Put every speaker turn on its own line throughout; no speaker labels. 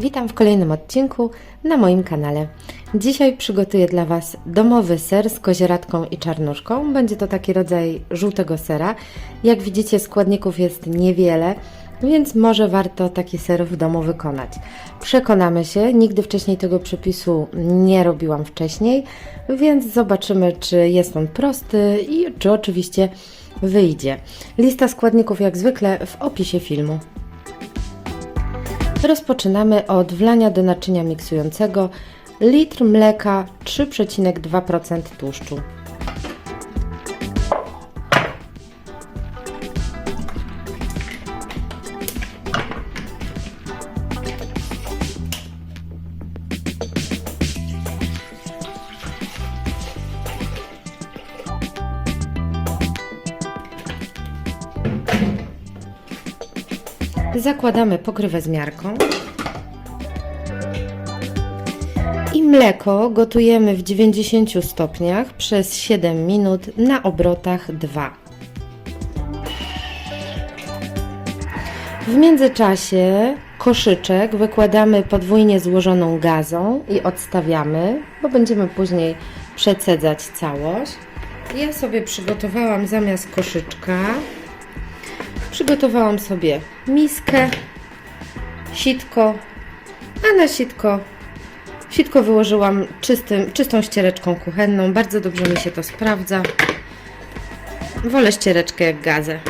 Witam w kolejnym odcinku na moim kanale. Dzisiaj przygotuję dla Was domowy ser z kozieradką i czarnuszką. Będzie to taki rodzaj żółtego sera. Jak widzicie, składników jest niewiele, więc może warto taki ser w domu wykonać. Przekonamy się, nigdy wcześniej tego przepisu nie robiłam wcześniej, więc zobaczymy, czy jest on prosty i czy oczywiście wyjdzie. Lista składników, jak zwykle, w opisie filmu. Rozpoczynamy od wlania do naczynia miksującego litr mleka 3,2% tłuszczu. Zakładamy pokrywę z miarką. I mleko gotujemy w 90 stopniach przez 7 minut na obrotach 2. W międzyczasie koszyczek wykładamy podwójnie złożoną gazą i odstawiamy, bo będziemy później przecedzać całość. Ja sobie przygotowałam zamiast koszyczka Przygotowałam sobie miskę, sitko, a na sitko, sitko wyłożyłam czystym, czystą ściereczką kuchenną. Bardzo dobrze mi się to sprawdza. Wolę ściereczkę jak gazę.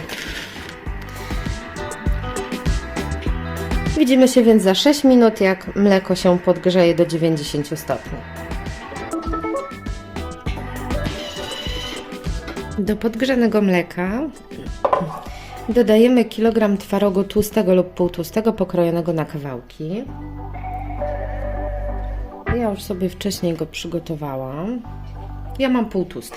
Widzimy się więc za 6 minut, jak mleko się podgrzeje do 90 stopni. Do podgrzanego mleka Dodajemy kilogram twarogu tłustego lub półtłustego pokrojonego na kawałki. Ja już sobie wcześniej go przygotowałam. Ja mam półtłusty.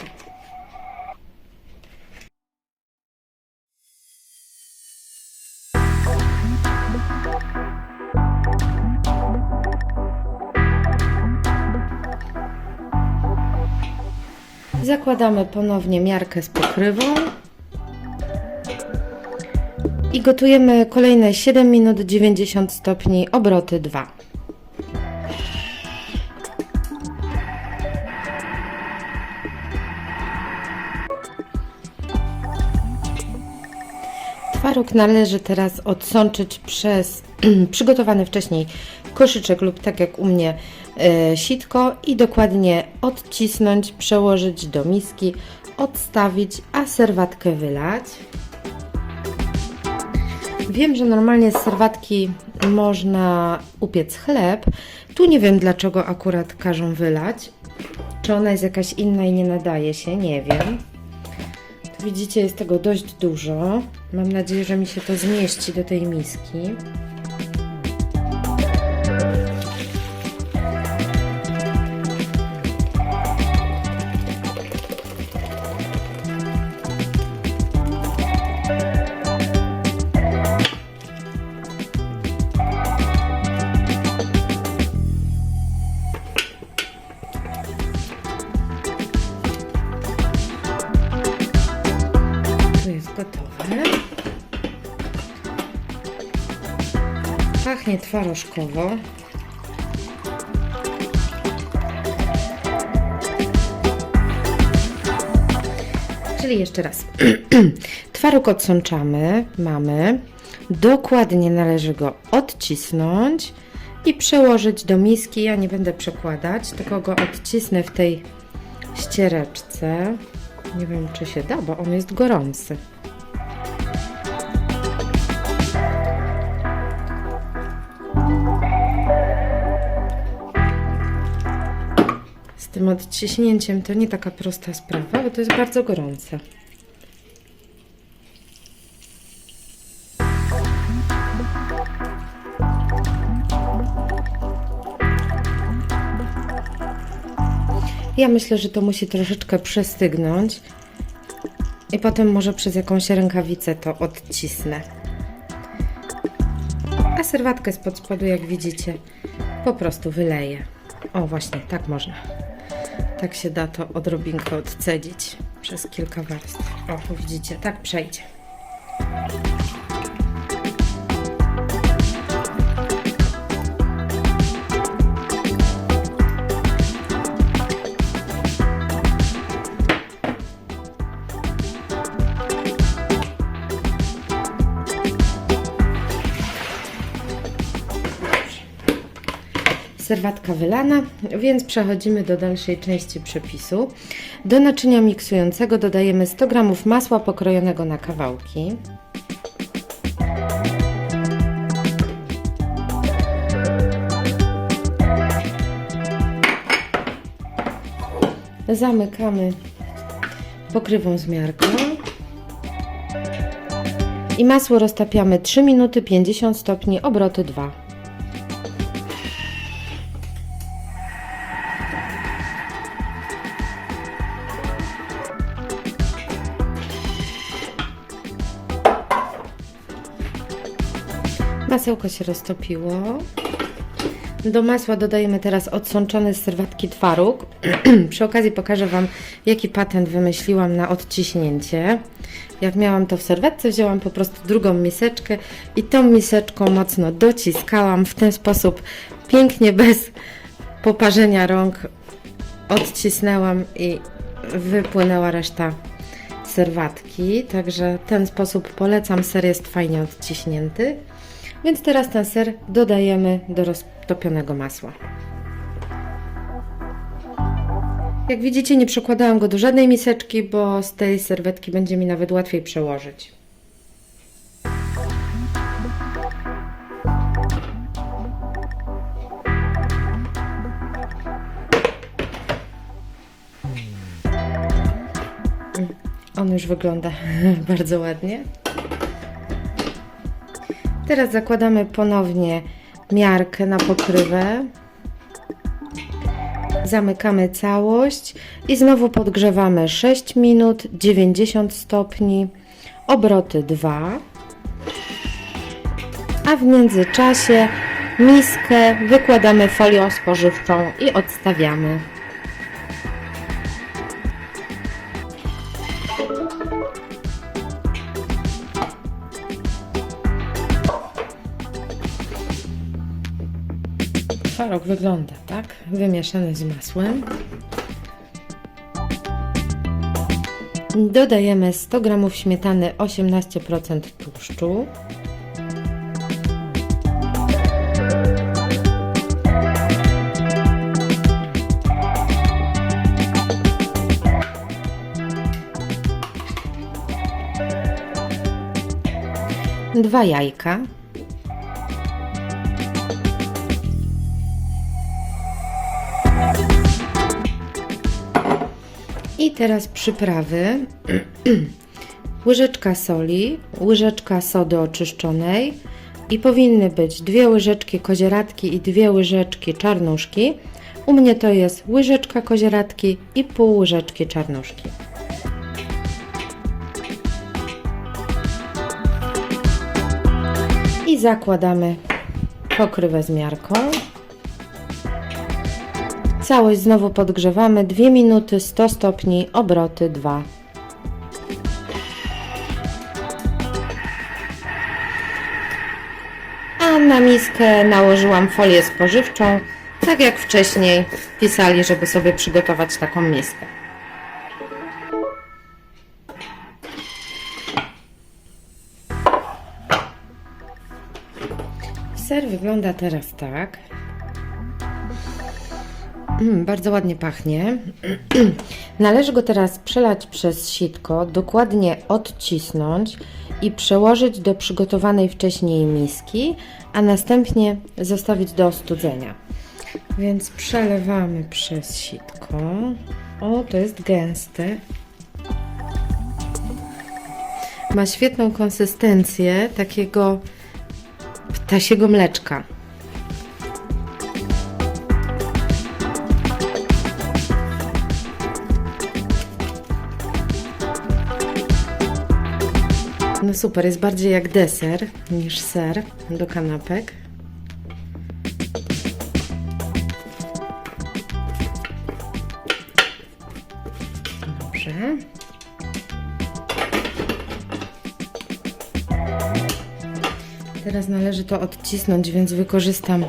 Zakładamy ponownie miarkę z pokrywą i gotujemy kolejne 7 minut 90 stopni, obroty 2. Twaróg należy teraz odsączyć przez przygotowany wcześniej koszyczek lub tak jak u mnie e, sitko i dokładnie odcisnąć, przełożyć do miski, odstawić, a serwatkę wylać. Wiem, że normalnie z serwatki można upiec chleb. Tu nie wiem, dlaczego akurat każą wylać. Czy ona jest jakaś inna i nie nadaje się, nie wiem. Tu widzicie, jest tego dość dużo. Mam nadzieję, że mi się to zmieści do tej miski. Pachnie twarożkowo. Czyli jeszcze raz. Twaróg odsączamy, mamy. Dokładnie należy go odcisnąć i przełożyć do miski. Ja nie będę przekładać, tylko go odcisnę w tej ściereczce. Nie wiem, czy się da, bo on jest gorący. Tym odciśnięciem to nie taka prosta sprawa, bo to jest bardzo gorące. Ja myślę, że to musi troszeczkę przestygnąć i potem może przez jakąś rękawicę to odcisnę. A serwatkę spod spodu, jak widzicie, po prostu wyleję. O, właśnie, tak można. Tak się da to odrobinkę odcedzić przez kilka warstw. O, widzicie, tak przejdzie. Serwatka wylana, więc przechodzimy do dalszej części przepisu. Do naczynia miksującego dodajemy 100 g masła pokrojonego na kawałki. Zamykamy pokrywą z miarką. I masło roztapiamy 3 minuty 50 stopni, obroty 2. Masełko się roztopiło. Do masła dodajemy teraz odsączony z serwatki twaróg. Przy okazji pokażę Wam, jaki patent wymyśliłam na odciśnięcie. Jak miałam to w serwetce, wzięłam po prostu drugą miseczkę i tą miseczką mocno dociskałam. W ten sposób pięknie, bez poparzenia rąk odcisnęłam i wypłynęła reszta serwatki. Także ten sposób polecam. Ser jest fajnie odciśnięty. Więc teraz ten ser dodajemy do roztopionego masła. Jak widzicie, nie przekładałam go do żadnej miseczki, bo z tej serwetki będzie mi nawet łatwiej przełożyć. On już wygląda bardzo ładnie. Teraz zakładamy ponownie miarkę na pokrywę. Zamykamy całość i znowu podgrzewamy 6 minut 90 stopni, obroty 2. A w międzyczasie miskę wykładamy folią spożywczą i odstawiamy. Twaróg wygląda tak, wymieszany z masłem. Dodajemy 100 g śmietany 18% tłuszczu. Dwa jajka. I teraz przyprawy. łyżeczka soli, łyżeczka sody oczyszczonej i powinny być dwie łyżeczki kozieradki i dwie łyżeczki czarnuszki. U mnie to jest łyżeczka kozieradki i pół łyżeczki czarnuszki. I zakładamy pokrywę z miarką. Całość znowu podgrzewamy 2 minuty 100 stopni, obroty 2. A na miskę nałożyłam folię spożywczą, tak jak wcześniej pisali, żeby sobie przygotować taką miskę. Ser wygląda teraz tak. Mm, bardzo ładnie pachnie. Należy go teraz przelać przez sitko, dokładnie odcisnąć i przełożyć do przygotowanej wcześniej miski, a następnie zostawić do ostudzenia. Więc przelewamy przez sitko. O, to jest gęste. Ma świetną konsystencję takiego ptasiego mleczka. Super, jest bardziej jak deser niż ser do kanapek. Dobrze. Teraz należy to odcisnąć, więc wykorzystam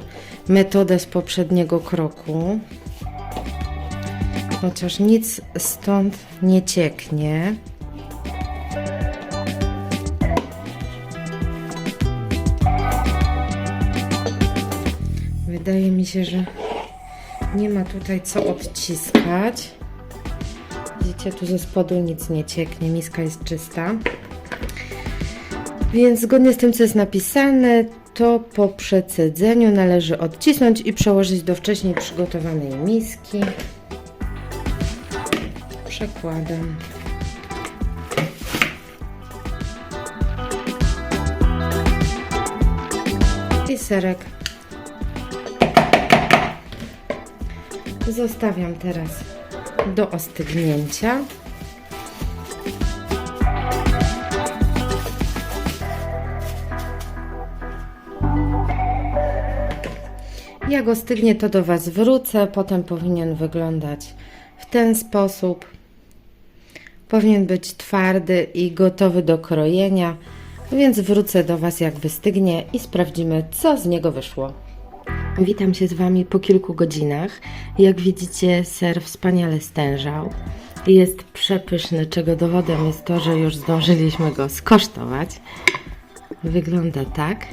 metodę z poprzedniego kroku. Chociaż nic stąd nie cieknie. Wydaje mi się, że Nie ma tutaj co odciskać. Widzicie, tu ze spodu nic nie cieknie, miska jest czysta. Więc zgodnie z tym, co jest napisane, to po przecedzeniu należy odcisnąć i przełożyć do wcześniej przygotowanej miski. Przekładam. I serek. Zostawiam teraz do ostygnięcia. Jak ostygnie, to do Was wrócę. Potem powinien wyglądać w ten sposób. Powinien być twardy i gotowy do krojenia, więc wrócę do Was jak wystygnie i sprawdzimy, co z niego wyszło. Witam się z Wami po kilku godzinach. Jak widzicie, ser wspaniale stężał. Jest przepyszny, czego dowodem jest to, że już zdążyliśmy go skosztować. Wygląda tak.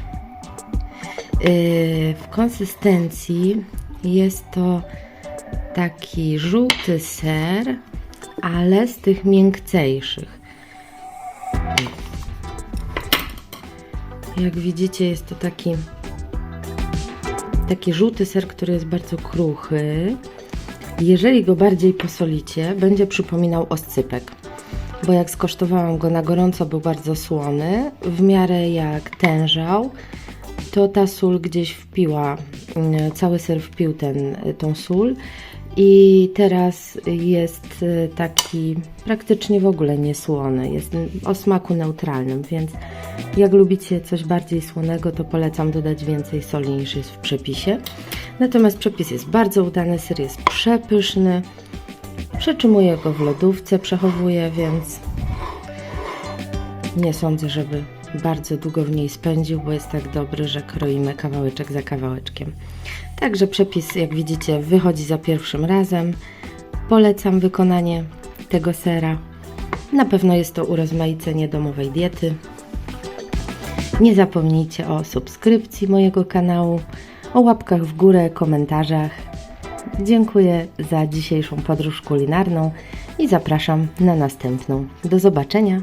Yy, w konsystencji jest to taki żółty ser, ale z tych miękczejszych. Jak widzicie, jest to taki taki żółty ser, który jest bardzo kruchy. Jeżeli go bardziej posolicie, będzie przypominał oscypek. Bo jak skosztowałam go na gorąco, był bardzo słony. W miarę jak tężał, to ta sól gdzieś wpiła, mm, cały ser wpił ten, tą sól i teraz jest y, taki praktycznie w ogóle niesłony, jest o smaku neutralnym, więc jak lubicie coś bardziej słonego, to polecam dodać więcej soli niż jest w przepisie. Natomiast przepis jest bardzo udany, ser jest przepyszny, przetrzymuję go w lodówce, przechowuję, więc nie sądzę, żeby bardzo długo w niej spędził, bo jest tak dobry, że kroimy kawałeczek za kawałeczkiem. Także przepis, jak widzicie, wychodzi za pierwszym razem. Polecam wykonanie tego sera. Na pewno jest to urozmaicenie domowej diety. Nie zapomnijcie o subskrypcji mojego kanału, o łapkach w górę, komentarzach. Dziękuję za dzisiejszą podróż kulinarną i zapraszam na następną. Do zobaczenia!